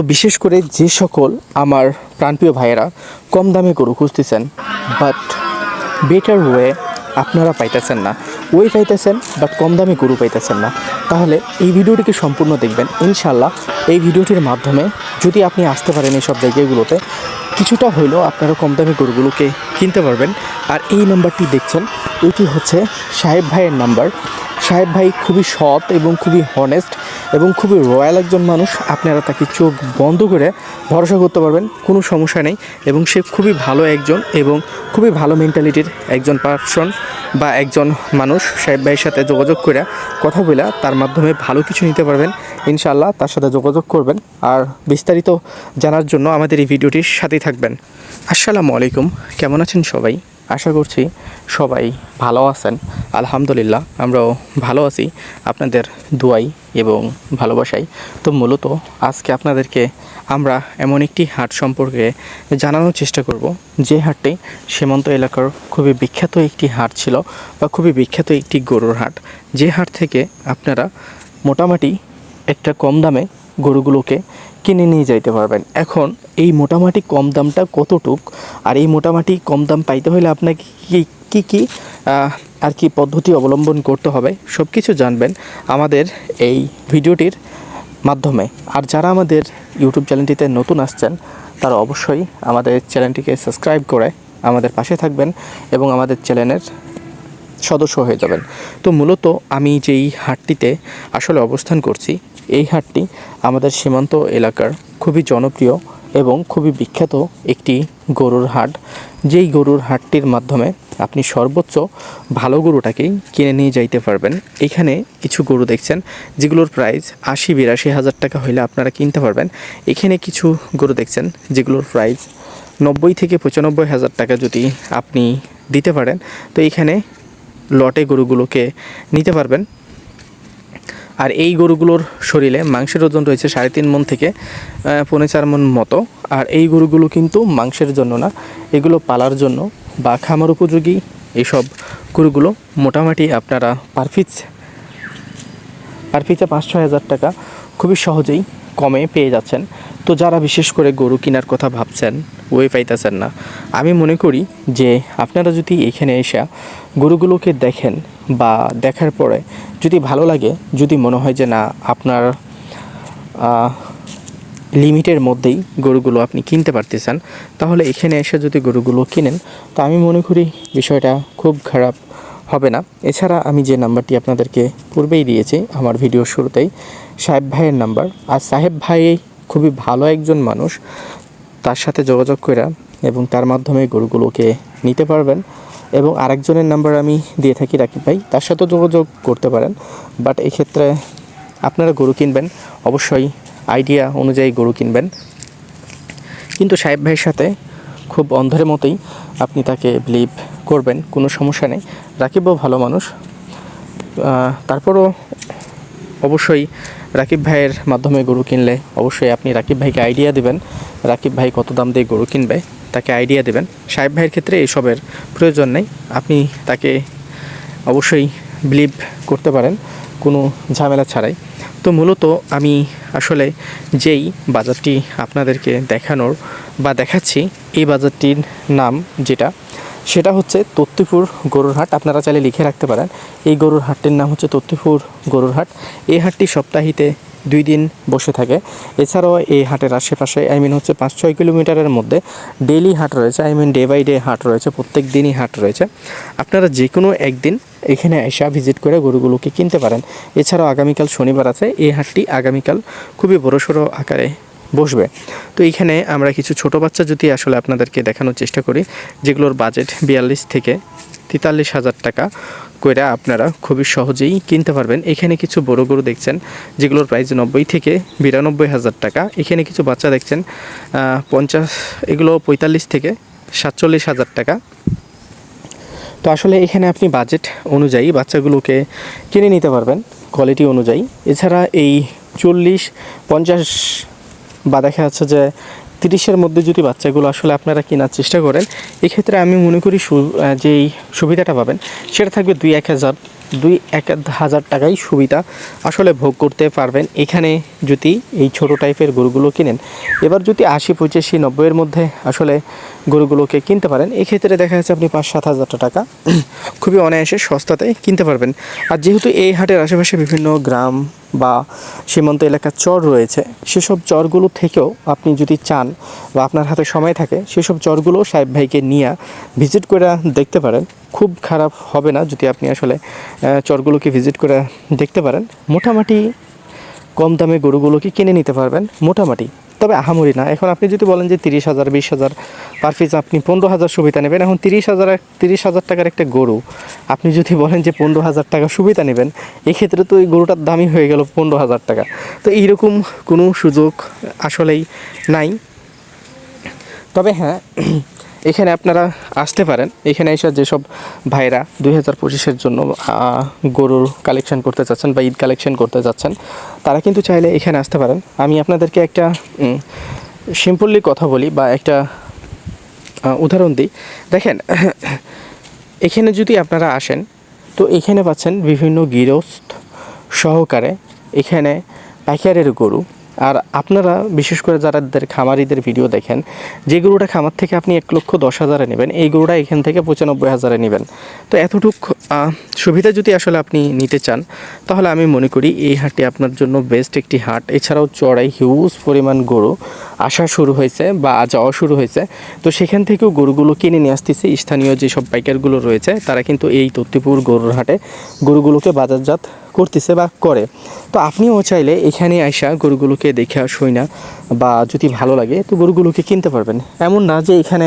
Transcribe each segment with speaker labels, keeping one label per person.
Speaker 1: তো বিশেষ করে যে সকল আমার প্রাণপ্রিয় ভাইয়েরা কম দামে গরু খুঁজতেছেন বাট বেটার ওয়ে আপনারা পাইতেছেন না। ওই পাইতেছেন বাট কম দামে গরু পাইতেছেন না। তাহলে এই ভিডিওটিকে সম্পূর্ণ দেখবেন। ইনশাল্লাহ এই ভিডিওটির মাধ্যমে যদি আপনি আসতে পারেন এইসব জায়গাগুলোতে, কিছুটা হইলেও আপনারা কম দামে গরুগুলোকে কিনতে পারবেন। আর এই নাম্বারটি দেখছেন, এটি হচ্ছে সাহেব ভাইয়ের নাম্বার। সাহেব ভাই খুবই সৎ এবং খুবই হনেস্ট এবং খুবই রয়্যাল একজন মানুষ। আপনারা তাকে চোখ বন্ধ করে ভরসা করতে পারবেন, কোনো সমস্যা নেই এবং সে খুবই ভালো একজন এবং খুবই ভালো মেন্টালিটির একজন পার্সন বা একজন মানুষ। সাহেব ভাইয়ের সাথে যোগাযোগ করে কথা বলে তার মাধ্যমে ভালো কিছু নিতে পারবেন। ইনশাআল্লাহ তার সাথে যোগাযোগ করবেন আর বিস্তারিত জানার জন্য আমাদের এই ভিডিওটির সাথেই থাকবেন। আসসালামু আলাইকুম, কেমন আছেন সবাই? আশা করছি সবাই ভালো আছেন। আলহামদুলিল্লাহ, আমরাও ভালো আছি। আপনাদের দোয়াই এবং ভালোবাসাই। তো মূলত আজকে আপনাদেরকে আমরা এমন একটি হাট সম্পর্কে জানানোর চেষ্টা করব। যে হাটটি সীমান্ত এলাকার খুবই বিখ্যাত একটি হাট ছিল বা খুবই বিখ্যাত একটি গরুর হাট। যে হাট থেকে আপনারা মোটামুটি একটা কম দামে গরুগুলোকে কিনে নিয়ে যাইতে পারবেন। এখন এই মোটামুটি কম দামটা কতটুক আর এই মোটামুটি কম দাম পাইতে হলে আপনাকে কী কী কী আর কি পদ্ধতি অবলম্বন করতে হবে সব কিছু জানবেন আমাদের এই ভিডিওটির মাধ্যমে। আর যারা আমাদের ইউটিউব চ্যানেলটিতে নতুন আসছেন, তারা অবশ্যই আমাদের চ্যানেলটিকে সাবস্ক্রাইব করে আমাদের পাশে থাকবেন এবং আমাদের চ্যানেলের সদস্য হয়ে যাবেন। তো মূলত আমি যেই হাটটিতে আসলে অবস্থান করছি এই হাটটি আমাদের সীমান্ত এলাকার খুবই জনপ্রিয় এবং খুবই বিখ্যাত একটি গরুর হাট। যেই গরুর হাটটির মাধ্যমে আপনি সর্বোচ্চ ভালো গরুটাকেই কিনে নিয়ে যাইতে পারবেন। এখানে কিছু গরু দেখছেন, যেগুলোর প্রাইস আশি, বিরাশি হাজার টাকা হইলে আপনারা কিনতে পারবেন। এখানে কিছু গরু দেখছেন, যেগুলোর প্রাইস নব্বই থেকে পঁচানব্বই হাজার টাকা যদি আপনি দিতে পারেন, তো এখানে লটে গরুগুলোকে নিতে পারবেন। আর এই গরুগুলোর শরীরে মাংসের ওজন রয়েছে সাড়ে তিন মন থেকে পৌনে চার মন মতো। আর এই গরুগুলো কিন্তু মাংসের জন্য না, এগুলো পালার জন্য বা খামার উপযোগী এইসব গরুগুলো মোটামুটি আপনারা পার পিস পার পিসে পাঁচ ছয় হাজার টাকা। খুবই সহজেই কমে পেয়ে যাচ্ছেন। তো যারা বিশেষ করে গরু কেনার কথা ভাবছেন ওয়ে পাইতেছেন না। আমি মনে করি যে আপনারা যদি এখানে এসে গরুগুলোকে দেখেন বা দেখার পরে যদি ভালো লাগে, যদি মনে হয় যে না, আপনার লিমিটের মধ্যেই গরুগুলো আপনি কিনতে পারতেছেন, তাহলে এখানে এসে যদি গরুগুলো কিনেন, তো আমি মনে করি বিষয়টা খুব খারাপ হবে না। এছাড়া আমি যে নাম্বারটি আপনাদেরকে পূর্বেই দিয়েছি, আমার ভিডিও শুরুতেই সাহেব ভাইয়ের নাম্বার। আর সাহেব ভাই খুবই ভালো একজন মানুষ। তার সাথে যোগাযোগ করে এবং তার মাধ্যমে গরুগুলোকে নিতে পারবেন। এবং আরেকজনের নাম্বার আমি দিয়ে থাকি রাকিব ভাই, তার সাথেও যোগাযোগ করতে পারেন। বাট এক্ষেত্রে আপনারা গরু কিনবেন। অবশ্যই আইডিয়া অনুযায়ী গরু কিনবেন। কিন্তু সাহেব ভাইয়ের সাথে খুব অন্ধের মতোই আপনি তাকে বিলিভ করবেন, কোনো সমস্যা নেই। রাকিবও ভালো মানুষ। তারপরও অবশ্যই রাকিব ভাইয়ের মাধ্যমে গরু কিনলে অবশ্যই আপনি রাকিব ভাইকে আইডিয়া দিবেন। রাকিব ভাই কত দাম দিয়ে গরু কিনবে, তাকে আইডিয়া দিবেন। সাহেব ভাইয়ের ক্ষেত্রে এইসবের প্রয়োজন নেই। আপনি তাকে অবশ্যই বিলিভ করতে পারেন, কোনো ঝামেলা ছাড়াই। তো মূলত আমি আসলে যেই বাজারটি আপনাদেরকে দেখানোর বা দেখাচ্ছি, এই বাজারটির নাম যেটা সেটা হচ্ছে তত্তিপুর গরুর হাট। আপনারা চাইলে লিখে রাখতে পারেন। এই গরুর হাটটির নাম হচ্ছে তত্তিপুর গরুর হাট। এই হাটটি সপ্তাহিতে দুই দিন বসে থাকে। এছাড়াও এই হাটের আশেপাশে আই মিন হচ্ছে পাঁচ ছয় কিলোমিটারের মধ্যে ডেলি হাট রয়েছে। I mean day by day হাট রয়েছে, প্রত্যেক দিনই হাট রয়েছে। আপনারা যে কোনো একদিন এখানে এসে ভিজিট করে গরুগুলোকে কিনতে পারেন। এছাড়াও আগামীকাল শনিবার আছে। এই হাটটি আগামীকাল খুবই বড়সড় আকারে বসবে। তো এইখানে আমরা কিছু ছোট বাচ্চা যদি আসলে আপনাদেরকে দেখানোর চেষ্টা করি, যেগুলোর বাজেট বিয়াল্লিশ থেকে তেতাল্লিশ হাজার টাকা কইরা আপনারা খুবই সহজেই কিনতে পারবেন। এখানে কিছু বড় গরু দেখছেন, যেগুলোর প্রাইস নব্বই থেকে বিরানব্বই হাজার টাকা। এখানে কিছু বাচ্চা দেখছেন পঞ্চাশ, এগুলো পঁয়তাল্লিশ থেকে সাতচল্লিশ হাজার টাকা। তো আসলে এখানে আপনি বাজেট অনুযায়ী বাচ্চাগুলোকে কিনে নিতে পারবেন কোয়ালিটি অনুযায়ী। এছাড়া এই চল্লিশ, পঞ্চাশ বা দেখা যাচ্ছে যে তিরিশের মধ্যে যদি বাচ্চাগুলো আসলে আপনারা কেনার চেষ্টা করেন, এক্ষেত্রে আমি মনে করি যেই সুবিধাটা পাবেন, সেটা থাকবে দুই এক হাজার, দুই এক হাজার টাকাই সুবিধা আসলে ভোগ করতে পারবেন। এখানে যদি এই ছোট টাইপের গরুগুলো কিনেন, এবার যদি আশি, পঁচাশি, নব্বইয়ের মধ্যে আসলে গরুগুলোকে কিনতে পারেন। এক্ষেত্রে দেখা যাচ্ছে আপনি পাঁচ সাত হাজার টাকা খুবই অনায়াসে সস্তাতে কিনতে পারবেন। আর যেহেতু এই হাটের আশেপাশে বিভিন্ন গ্রাম বা সীমান্ত এলাকার চর রয়েছে, সেসব চরগুলো থেকেও আপনি যদি চান বা আপনার হাতে সময় থাকে, সেসব চরগুলো সাহেব ভাইকে নিয়ে ভিজিট করে দেখতে পারেন। খুব খারাপ হবে না যদি আপনি আসলে চরগুলোকে ভিজিট করে দেখতে পারেন। মোটামুটি কম দামে গরুগুলোকে কিনে নিতে পারবেন, মোটামুটি। তবে আহামরি না। এখন আপনি যদি বলেন যে তিরিশ হাজার, বিশ হাজার পার পিস আপনি পনেরো হাজার সুবিধা নেবেন, এখন তিরিশ হাজার তিরিশ হাজার টাকার একটা গরু, আপনি যদি বলেন যে পনেরো হাজার টাকা সুবিধা নেবেন, এক্ষেত্রে তো ওই গরুটার দামই হয়ে গেল পনেরো হাজার টাকা। তো এইরকম কোনো সুযোগ আসলেই নাই। তবে হ্যাঁ এখানে আপনারা আসতে পারেন। এখানে এসে যেসব ভাইরা দুই হাজার পঁচিশের জন্য গরুর কালেকশন করতে চাচ্ছেন বা ঈদ কালেকশন করতে চাচ্ছেন তারা কিন্তু চাইলে এখানে আসতে পারেন। আমি আপনাদেরকে একটা সিম্পলি কথা বলি বা একটা উদাহরণ দিই। দেখেন, এখানে যদি আপনারা আসেন, তো এখানে পাচ্ছেন বিভিন্ন গৃহস্থ সহকারে এখানে পাইকারের গরু। আর আপনারা, বিশেষ করে যারাদের খামারিদের ভিডিও দেখেন, যে গরুটা খামার থেকে আপনি এক লক্ষ দশ হাজারে নেবেন, এই গরুটা এখান থেকে পঁচানব্বই হাজারে নেবেন। তো এতটুক সুবিধা যদি আসলে আপনি নিতে চান, তাহলে আমি মনে করি এই হাটটি আপনার জন্য বেস্ট একটি হাট। এছাড়াও চড়াই হিউজ পরিমাণ গরু আসা শুরু হয়েছে বা যাওয়া শুরু হয়েছে। তো সেখান থেকেও গরুগুলো কিনে নিয়ে আসতেছে। স্থানীয় যেসব পাইকারগুলো রয়েছে, তারা কিন্তু এই তত্তিপুর গরুর হাটে গরুগুলোকে বাজারজাত করতেছে বা করে। তো আপনিও চাইলে এখানে আইসা গরুগুলোকে দেখে আসই না বা যদি ভালো লাগে, তো গরুগুলোকে কিনতে পারবেন। এমন না যে এখানে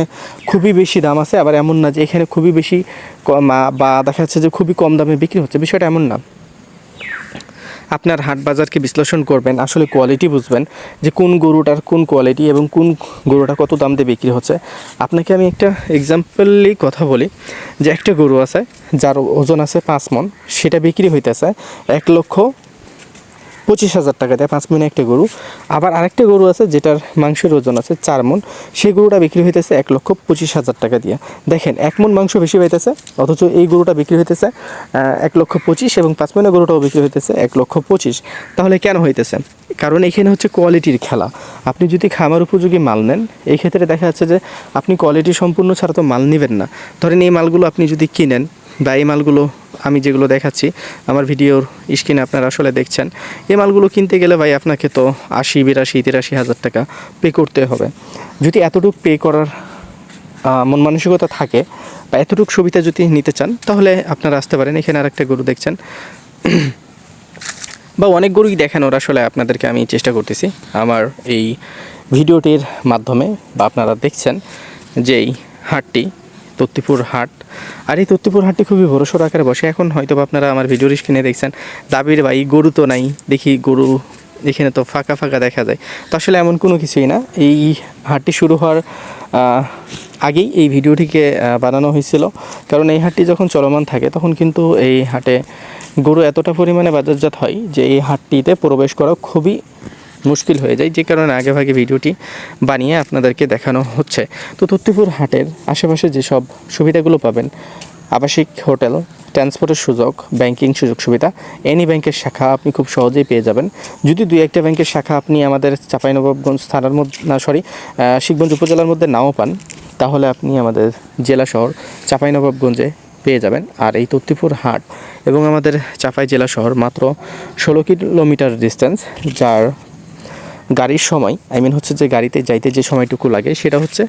Speaker 1: খুবই বেশি দাম আছে, আবার এমন না যে এখানে খুবই বেশি বা দেখা যাচ্ছে যে খুবই কম দামে বিক্রি হচ্ছে। বিষয়টা এমন না। আপনার হাট বাজারকে বিশ্লেষণ করবেন, আসলে কোয়ালিটি বুঝবেন যে কোন গরুটার কোন কোয়ালিটি এবং কোন গরুটা কত দাম দিয়ে বিক্রি হচ্ছে। আপনাকে আমি একটা এক্সাম্পলি কথা বলি যে একটা গরু আছে, যার ওজন আছে পাঁচ মন, সেটা বিক্রি হইতেছে এক লক্ষ পঁচিশ হাজার টাকা দেয়, পাঁচ মনে একটা গরু। আবার আরেকটা গরু আছে যেটার মাংসের ওজন আছে চার মন সেই গরুটা বিক্রি হইতেছে এক লক্ষ পঁচিশ হাজার টাকা দিয়ে। দেখেন, এক মন মাংস বেশি হইতেছে অথচ এই গরুটা বিক্রি হইতেছে এক লক্ষ পঁচিশ এবং পাঁচ মনে গরুটাও বিক্রি হইতেছে এক লক্ষ পঁচিশ। তাহলে কেন হইতেছে? কারণ এখানে হচ্ছে কোয়ালিটির খেলা। আপনি যদি খামার উপযোগী মাল নেন এই ক্ষেত্রে দেখা যাচ্ছে যে আপনি কোয়ালিটি সম্পূর্ণ ছাড়া তো মাল নেবেন না। ধরেন এই মালগুলো আপনি যদি কিনেন বা এই মালগুলো আমি যেগুলো দেখাচ্ছি, আমার ভিডিওর স্ক্রিনে আপনারা আসলে দেখছেন, এই মালগুলো কিনতে গেলে ভাই আপনাকে তো আশি, বিরাশি, তিরাশি হাজার টাকা পে করতে হবে। যদি এতটুকু পে করার মন মানসিকতা থাকে বা এতটুকু সুবিধা যদি নিতে চান, তাহলে আপনারা আসতে পারেন। এখানে আরেকটা গরু দেখছেন। বা অনেক গরুই দেখানোর আসলে আপনাদেরকে আমি চেষ্টা করতেছি। আমার এই ভিডিওটির মাধ্যমে বা আপনারা দেখছেন যে এই হাটটি, তত্তিপুর হাট আর এই তত্তিপুর হাটটি খুবই বড়সড় আকারে বসে। এখন হয়তো আপনারা আমার ভিডিওর স্ক্রিনে দেখছেন, দাবির ভাই গরু তো নাই, দেখি গরু এখানে তো ফাঁকা ফাঁকা দেখা যায়। তো আসলে এমন কোনো কিছুই না, এই হাটটি শুরু হওয়ার আগেই এই ভিডিওটিকে বানানো হয়েছিল। কারণ এই হাটটি যখন চলমান থাকে, তখন কিন্তু এই হাটে গরু এতটা পরিমাণে বাজারজাত হয় যে এই হাটটিতে প্রবেশ করা খুবই মুশকিল হয়ে যায়, যে কারণে আগে ভাগে ভিডিওটি বানিয়ে আপনাদেরকে দেখানো হচ্ছে। তো তত্তিপুর হাটের আশেপাশে যেসব সুবিধাগুলো পাবেন, আবাসিক হোটেল, ট্রান্সপোর্টের সুযোগ, ব্যাংকিং সুযোগ সুবিধা, এনি ব্যাংকের শাখা আপনি খুব সহজেই পেয়ে যাবেন। যদি দুই একটা ব্যাংকের শাখা আপনি আমাদের চাঁপাইনবাবগঞ্জ থানার মধ্যে, না সরি শিখগঞ্জ উপজেলার মধ্যে নাও পান, তাহলে আপনি আমাদের জেলা শহর চাঁপাইনবাবগঞ্জে পেয়ে যাবেন। আর এই তত্তিপুর হাট এবং আমাদের চাপাই জেলা শহর মাত্র ষোলো কিলোমিটার ডিস্টেন্স যার গাড়ির সময় আই মিন হচ্ছে যে গাড়িতে যাইতে যে সময়টুকু লাগে, সেটা হচ্ছে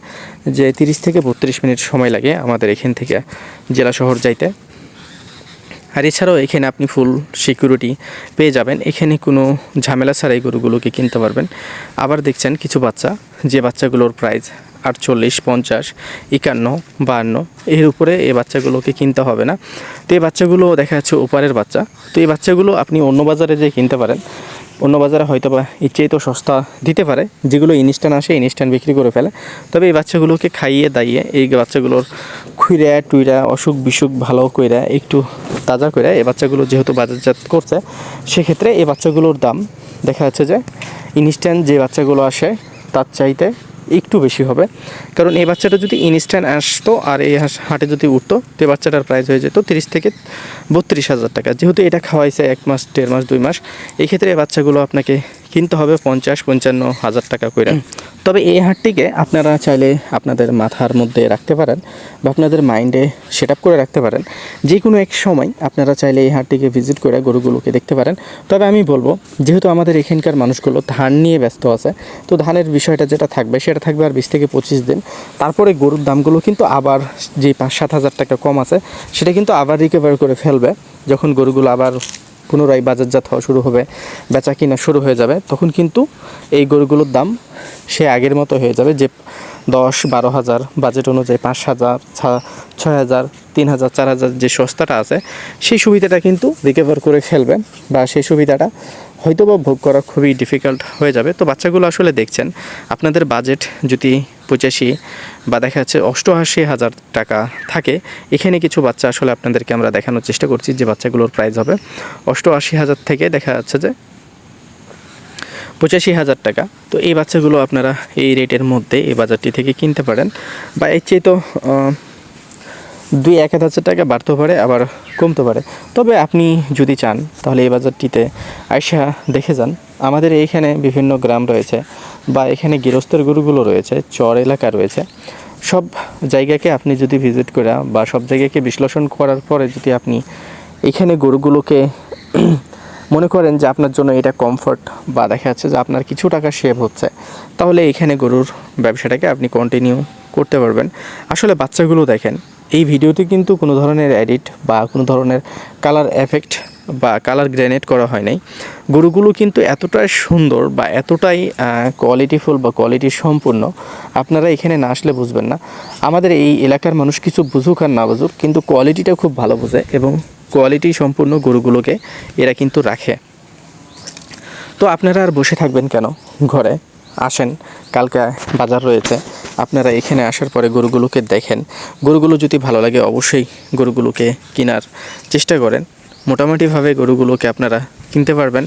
Speaker 1: যে তিরিশ থেকে বত্রিশ মিনিট সময় লাগে আমাদের এখান থেকে জেলা শহর যাইতে। আর এছাড়াও এখানে আপনি ফুল সিকিউরিটি পেয়ে যাবেন। এখানে কোনো ঝামেলা ছাড়াই গরুগুলোকে কিনতে পারবেন। আবার দেখছেন কিছু বাচ্চা, যে বাচ্চাগুলোর প্রাইস আটচল্লিশ, পঞ্চাশ, একান্ন, বাহান্ন, এর উপরে এই বাচ্চাগুলোকে কিনতে হবে না। তো এই বাচ্চাগুলো দেখা যাচ্ছে ওপারের বাচ্চা। তো এই বাচ্চাগুলো আপনি অন্য বাজারে যে কিনতে পারেন। অন্য বাজারে হয়তো বা ইচ্ছেই তো সস্তা দিতে পারে, যেগুলো ইনস্ট্যান্ট আসে ইনস্ট্যান্ট বিক্রি করে ফেলে। তবে এই বাচ্চাগুলোকে খাইয়ে দাইয়ে এই বাচ্চাগুলোর খুঁড়া টুইরা, অসুখ বিসুখ ভালো কইরা, একটু তাজা করে এই বাচ্চাগুলো যেহেতু বাজারজাত করছে, সেক্ষেত্রে এই বাচ্চাগুলোর দাম দেখা যাচ্ছে যে ইনস্ট্যান্ট যে বাচ্চাগুলো আসে তার চাইতে একটু বেশি হবে। কারণ এই বাচ্চাটা যদি ইনস্ট্যান্ট আসতো আর এই হাটে যদি উঠতো, তো বাচ্চাটার প্রাইস হয়ে যেত তিরিশ থেকে বত্রিশ হাজার টাকা। যেহেতু এটা খাওয়াইছে এক মাস, দেড় মাস, দুই মাস এই ক্ষেত্রে এই বাচ্চাগুলো আপনাকে কিনতে হবে পঞ্চাশ পঞ্চান্ন হাজার টাকা করে তবে এই হাটটিকে আপনারা চাইলে আপনাদের মাথার মধ্যে রাখতে পারেন বা আপনাদের মাইন্ডে সেট আপ করে রাখতে পারেন। যে কোনো এক সময় আপনারা চাইলে এই হাটটিকে ভিজিট করে গরুগুলোকে দেখতে পারেন। তবে আমি বলব যেহেতু আমাদের এখানকার মানুষগুলো ধান নিয়ে ব্যস্ত আছে তো ধানের বিষয়টা যেটা থাকবে সেটা থাকবে আর বিশ থেকে পঁচিশ দিন। তারপরে গরুর দামগুলো কিন্তু আবার যে পাঁচ সাত হাজার টাকা কম আছে সেটা কিন্তু আবার রিকভার করে ফেলবে। যখন গরুগুলো আবার পুনরায় বাজারজাত হওয়া শুরু হবে, বেচা কিনা শুরু হয়ে যাবে, তখন কিন্তু এই গরুগুলোর দাম সে আগের মতো হয়ে যাবে যে দশ, বারো হাজার বাজেট অনুযায়ী পাঁচ হাজার ছয় হাজার, তিন হাজার, চার হাজার যে সস্তাটা আছে, সেই সুবিধাটা কিন্তু রিকভার করে ফেলবে বা সেই সুবিধাটা হয়তো বা ভোগ করা খুবই ডিফিকাল্ট হয়ে যাবে। তো বাচ্চাগুলো আসলে দেখছেন, আপনাদের বাজেট যদি পঁচাশি বা দেখা যাচ্ছে অষ্টআশি হাজার টাকা থাকে, এখানে কিছু বাচ্চা আসলে আপনাদেরকে আমরা দেখানোর চেষ্টা করছি যে বাচ্চাগুলোর প্রাইস হবে। অষ্টআশি হাজার থেকে দেখা যাচ্ছে যে পঁচাশি হাজার টাকা। তো এই বাচ্চাগুলো আপনারা এই রেটের মধ্যে এই বাজারটি থেকে কিনতে পারেন। বা এর চেয়ে তো দুই এক হাজার টাকা বাড়তে পারে, আবার কমতে পারে। তবে আপনি যদি চান, তাহলে এই বাজারটিতে আয়সা দেখে যান। আমাদের এইখানে বিভিন্ন গ্রাম রয়েছে বা এখানে গৃহস্থের গরুগুলো রয়েছে, চর এলাকা রয়েছে। সব জায়গাকে আপনি যদি ভিজিট করা বা সব জায়গাকে বিশ্লেষণ করার পরে যদি আপনি এখানে গরুগুলোকে মনে করেন যে আপনার জন্য এটা কমফর্ট বা দেখা যাচ্ছে যে আপনার কিছু টাকা সেভ হচ্ছে, তাহলে এখানে গরুর ব্যবসাটাকে আপনি কন্টিনিউ করতে পারবেন। আসলে বাচ্চাগুলো দেখেন এই ভিডিওতে কিন্তু কোনো ধরনের এডিট বা কোনো ধরনের কালার এফেক্ট বা কালার গ্রেনেড করা হয় নাই। গরুগুলো কিন্তু এতটাই সুন্দর বা এতটাই কোয়ালিটিফুল বা কোয়ালিটি সম্পূর্ণ, আপনারা এখানে না আসলে বুঝবেন না। আমাদের এই এলাকার মানুষ কিছু বুঝুক আর না বুঝুক, কিন্তু কোয়ালিটিটা খুব ভালো বোঝে এবং কোয়ালিটি সম্পূর্ণ গরুগুলোকে এরা কিন্তু রাখে। তো আপনারা আর বসে থাকবেন কেন? ঘরে আসেন, কালকে বাজার রয়েছে। আপনারা এখানে আসার পরে গরুগুলোকে দেখেন। গরুগুলো যদি ভালো লাগে অবশ্যই গরুগুলোকে কেনার চেষ্টা করেন। মোটামুটিভাবে গরুগুলোকে আপনারা কিনতে পারবেন।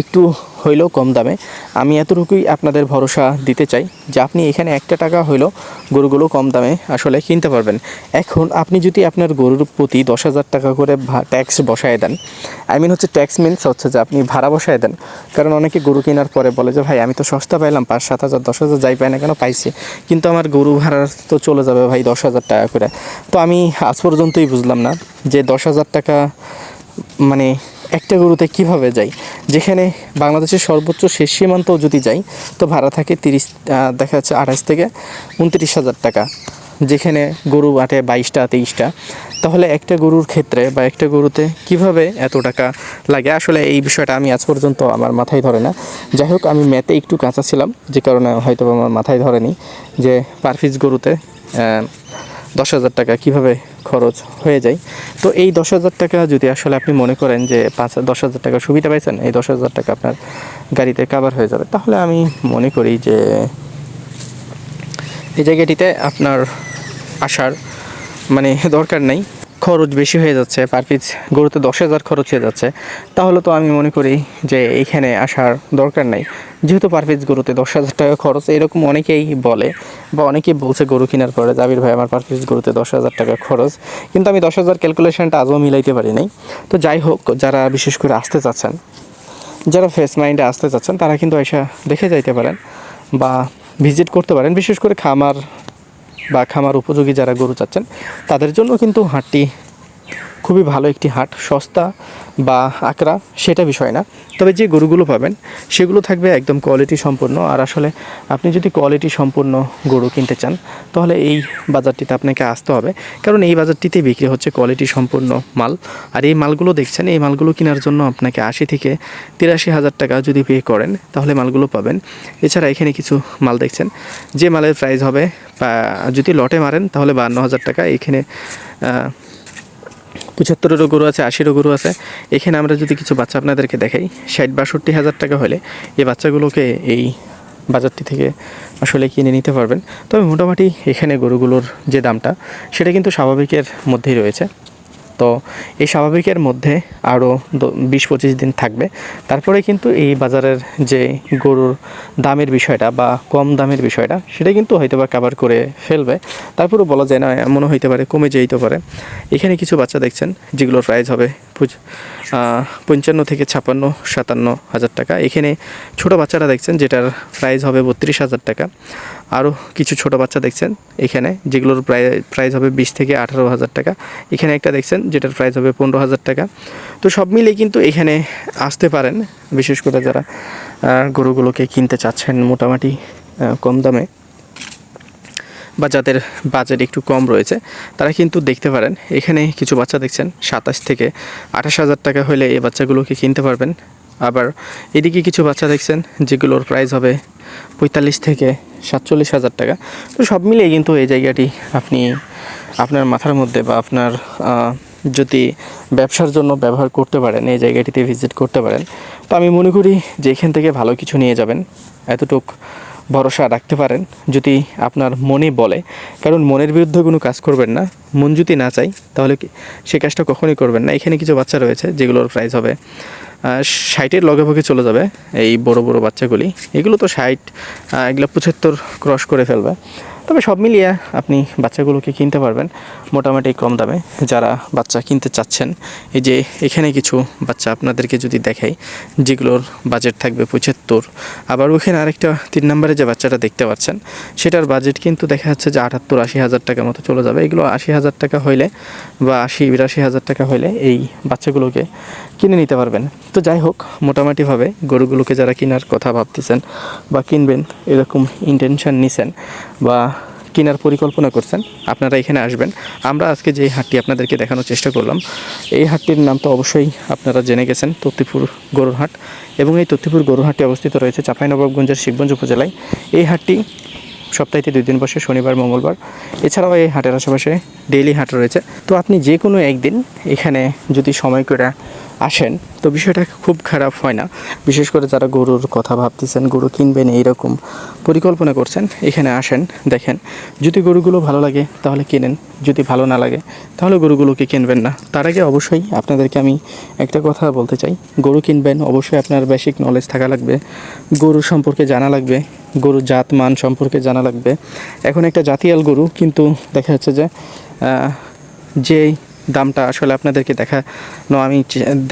Speaker 1: একটু হইলেও কম দামে। আমি এতটুকুই আপনাদের ভরসা দিতে চাই যে আপনি এখানে একটা টাকা হইলেও গরুগুলো কম দামে আসলে কিনতে পারবেন। এখন আপনি যদি আপনার গরুর প্রতি দশ হাজার টাকা করে ট্যাক্স বসায় দেন আই মিন হচ্ছে ট্যাক্স মিনস হচ্ছে যে আপনি ভাড়া বসায় দেন। কারণ অনেকে গরু কেনার পরে বলে যে, ভাই, আমি তো সস্তা পাইলাম, পাঁচ, সাত হাজার, দশ হাজার যাই পাই না কেন, পাইছি। কিন্তু আমার গরু ভাড়া তো চলে যাবে ভাই দশ হাজার টাকা করে। তো আমি আজ পর্যন্তই বুঝলাম না যে দশ হাজার টাকা মানে একটা গরুতে কীভাবে যাই? যেখানে বাংলাদেশের সর্বোচ্চ শেষ সীমান্ত যদি যাই, তো ভাড়া থাকে তিরিশ দেখা যাচ্ছে আঠাশ থেকে উনত্রিশ হাজার টাকা। যেখানে গরু আটে বাইশটা, তেইশটা। তাহলে একটা গরুর ক্ষেত্রে বা একটা গরুতে কীভাবে এত টাকা লাগে? আসলে এই বিষয়টা আমি আজ পর্যন্ত আমার মাথায় ধরে না। যাই হোক, আমি ম্যাথে একটু কাঁচা ছিলাম, যে কারণে হয়তো আমার মাথায় ধরেনি যে পার পিস গরুতে দশ হাজার টাকা কীভাবে খরচ হয়ে যায়? তো এই দশ হাজার টাকা যদি আসলে আপনি মনে করেন যে পাঁচ দশ হাজার টাকা সুবিধা পাইছেন, এই দশ হাজার টাকা আপনার গাড়িতে কাভার হয়ে যাবে, তাহলে আমি মনে করি যে এই জায়গাটিতে আপনার আসার মানে দরকার নেই। খরচ বেশি হয়ে যাচ্ছে পার পিস গরুতে দশ হাজার খরচ হয়ে যাচ্ছে, তাহলে তো আমি মনে করি যে এইখানে আসার দরকার নাই। যেহেতু পার পিস গরুতে দশ হাজার টাকা খরচ, এরকম অনেকেই বলে বা অনেকেই বলছে গরু কেনার পরে, জাবির ভাই, আমার পার পিস গরুতে দশ হাজার টাকা খরচ। কিন্তু আমি দশ হাজার ক্যালকুলেশনটা আজও মিলাইতে পারি নাই। তো যাই হোক, যারা বিশেষ করে আসতে চাচ্ছেন, যারা ফেস মাইন্ডে আসতে চাচ্ছেন, তারা কিন্তু এসে দেখে যাইতে পারেন বা ভিজিট করতে পারেন। বিশেষ করে খামার বা খামার উপযোগী যারা গরু চাচ্ছেন তাদের জন্য কিন্তু হাটটি খুবই ভালো একটি হাট, সস্তা বা আকরা সেটা বিষয় না। তবে যে গরুগুলো পাবেন, সেগুলো থাকবে একদম কোয়ালিটি সম্পূর্ণ। আর আসলে আপনি যদি কোয়ালিটি সম্পূর্ণ গরু কিনতে চান, তাহলে এই বাজারটিতে আপনাকে আসতে হবে। কারণ এই বাজারটিতে বিক্রি হচ্ছে কোয়ালিটি সম্পূর্ণ মাল। আর এই মালগুলো দেখছেন, এই মালগুলো কেনার জন্য আপনাকে আশি থেকে তিরাশি হাজার টাকা যদি পে করেন, তাহলে মালগুলো পাবেন। এছাড়া এখানে কিছু মাল দেখছেন, যে মালের প্রাইস হবে যদি লটে মারেন, তাহলে বান্ন হাজার টাকা। এখানে পঁচাত্তরেরও গরু আছে, আশিরও গরু আছে। এখানে আমরা যদি কিছু বাচ্চা আপনাদেরকে দেখাই, ষাট বাষট্টি হাজার টাকা হলে এই বাচ্চাগুলোকে এই বাজারটি থেকে আসলে কিনে নিতে পারবেন। তবে মোটামুটি এখানে গরুগুলোর যে দামটা, সেটা কিন্তু স্বাভাবিকের মধ্যেই রয়েছে। তো এই স্বাভাবিকের মধ্যে আরও বিশ পঁচিশ দিন থাকবে। তারপরে কিন্তু এই বাজারের যে গরুর দামের বিষয়টা বা কম দামের বিষয়টা, সেটা কিন্তু হয়তো বা কাবার করে ফেলবে। তারপরেও বলা যায় না, এমনও হইতে পারে, কমে যেতে পারে। এখানে কিছু বাচ্চা দেখছেন, যেগুলোর প্রাইস হবে পঞ্চান্ন থেকে ছাপ্পান্ন সাতান্ন হাজার টাকা। এখানে ছোট বাচ্চারা দেখছেন, যেটার প্রাইস হবে বত্রিশ হাজার টাকা। আরও কিছু ছোট বাচ্চা দেখছেন, এখানে, যেগুলোর প্রাইস হবে বিশ থেকে আঠারো হাজার টাকা। এখানে একটা দেখছেন, যেটার প্রাইস হবে পনেরো হাজার টাকা। তো সব মিলে কিন্তু এখানে আসতে পারেন, বিশেষ করে যারা গরুগুলোকে কিনতে চাচ্ছেন মোটামুটি কম দামে। বা যাদের বাজেট একটু কম রয়েছে, তারা কিন্তু দেখতে পারেন। এখানে কিছু বাচ্চা দেখছেন, সাতাশ থেকে আঠাশ হাজার টাকা হলে এই বাচ্চাগুলোকে কিনতে পারবেন। আবার এদিকে কিছু বাচ্চা দেখছেন, যেগুলোর প্রাইস হবে পঁয়তাল্লিশ থেকে সাতচল্লিশ হাজার টাকা। তো সব মিলিয়ে কিন্তু এই জায়গাটি আপনি আপনার মাথার মধ্যে বা আপনার যদি ব্যবসার জন্য ব্যবহার করতে পারেন, এই জায়গাটিতে ভিজিট করতে পারেন, তো আমি মনে করি যে এখান থেকে ভালো কিছু নিয়ে যাবেন। এতটুক ভরসা রাখতে পারেন যদি আপনার মনে বলে। কারণ মনের বিরুদ্ধে কোনো কাজ করবেন না। মন যদি না চাই তাহলে সে কাজটা কখনই করবেন না। এখানে কিছু বাচ্চা রয়েছে যেগুলোর প্রাইস হবে ষাটের লগে ভগে চলে যাবে এই বড় বড় বাচ্চাগুলি। এগুলো তো ষাট এগুলো পঁচাত্তর ক্রস করে ফেলবে। তবে সব মিলিয়ে আপনি বাচ্চাগুলোকে কিনতে পারবেন মোটামুটি কম দামে। যারা বাচ্চা কিনতে চাচ্ছেন, এই যে এখানে কিছু বাচ্চা আপনাদেরকে যদি দেখাই, যেগুলোর বাজেট থাকবে পঁচাত্তর। আবার ওখানে আরেকটা তিন নম্বরে যে বাচ্চাটা দেখতে পাচ্ছেন, সেটার বাজেট কিন্তু দেখা যাচ্ছে যে আটাত্তর আশি হাজার টাকার মতো চলে যাবে। এগুলো আশি হাজার টাকা হইলে বা আশি বিরাশি হাজার টাকা হইলে এই বাচ্চাগুলোকে কিনে নিতে পারবেন। তো যাই হোক, মোটামুটিভাবে গরুগুলোকে যারা কেনার কথা ভাবতেছেন বা কিনবেন, এরকম ইন্টেনশন নিছেন বা কেনার পরিকল্পনা করছেন, আপনারা এখানে আসবেন। আমরা আজকে যে হাটটি আপনাদেরকে দেখানোর চেষ্টা করলাম, এই হাটটির নাম তো অবশ্যই আপনারা জেনে গেছেন তত্তিপুর গরুর হাট। এবং এই তত্তিপুর গরুর হাটটি অবস্থিত রয়েছে চাঁপাইনবাবগঞ্জের শিবগঞ্জ উপজেলায়। এই হাটটি সপ্তাহে দুই দিন বসে, শনিবার, মঙ্গলবার। এছাড়াও এই হাটের আশেপাশে ডেইলি হাট রয়েছে। তো আপনি যে কোনো একদিন এখানে যদি সময় করে আসেন। তো বিষয়টা খুব খারাপ হয় না। বিশেষ করে যারা গরুর কথা ভাবতেছেন, গরু কিনবেন এইরকম পরিকল্পনা করছেন, এখানে আসেন, দেখেন। যদি গরুগুলো ভালো লাগে, তাহলে কিনেন। যদি ভালো না লাগে, তাহলে গরুগুলোকে কিনবেন না। তার আগে অবশ্যই আপনাদেরকে আমি একটা কথা বলতে চাই। গরু কিনবেন, অবশ্যই আপনার বেসিক নলেজ থাকা লাগবে। গরুর সম্পর্কে জানা লাগবে। গরুর জাত মান সম্পর্কে জানা লাগবে। এখন একটা জাতিয়াল গরু, কিন্তু দেখা যাচ্ছে যে যেই দামটা আসলে আপনাদেরকে দেখানো আমি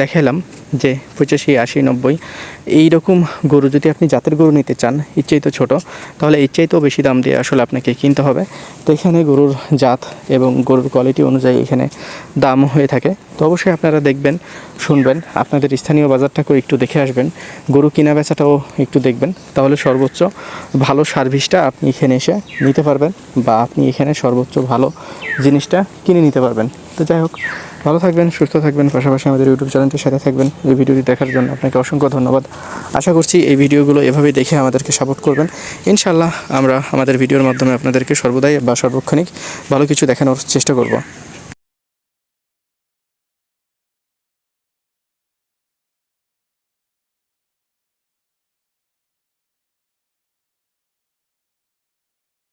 Speaker 1: দেখালাম যে পঁচাশি, আশি, নব্বই, এইরকম গরু যদি আপনি জাতের গরু নিতে চান, এর তো ছোটো, তাহলে এর তো বেশি দাম দিয়ে আসলে আপনাকে কিনতে হবে। তো এখানে গরুর জাত এবং গরুর কোয়ালিটি অনুযায়ী এখানে দাম হয়ে থাকে। তো অবশ্যই আপনারা দেখবেন, শুনবেন, আপনাদের স্থানীয় বাজারটাকেও একটু দেখে আসবেন, গরু কিনা বেচাটাও একটু দেখবেন। তাহলে সর্বোচ্চ ভালো সার্ভিসটা আপনি এখানে এসে নিতে পারবেন বা আপনি এখানে সর্বোচ্চ ভালো জিনিসটা কিনে নিতে পারবেন। তো যাই হোক, ভালো থাকবেন, সুস্থ থাকবেন, পাশাপাশি আমাদের ইউটিউব চ্যানেলটির সাথে থাকবেন। এই ভিডিওটি দেখার জন্য আপনাকে অসংখ্য ধন্যবাদ। আশা করছি এই ভিডিওগুলো এভাবে দেখে আমাদেরকে সাপোর্ট করবেন। ইনশাল্লাহ আমরা আমাদের ভিডিওর মাধ্যমে আপনাদেরকে সর্বদাই বা সর্বক্ষণিক ভালো কিছু দেখানোর চেষ্টা করব।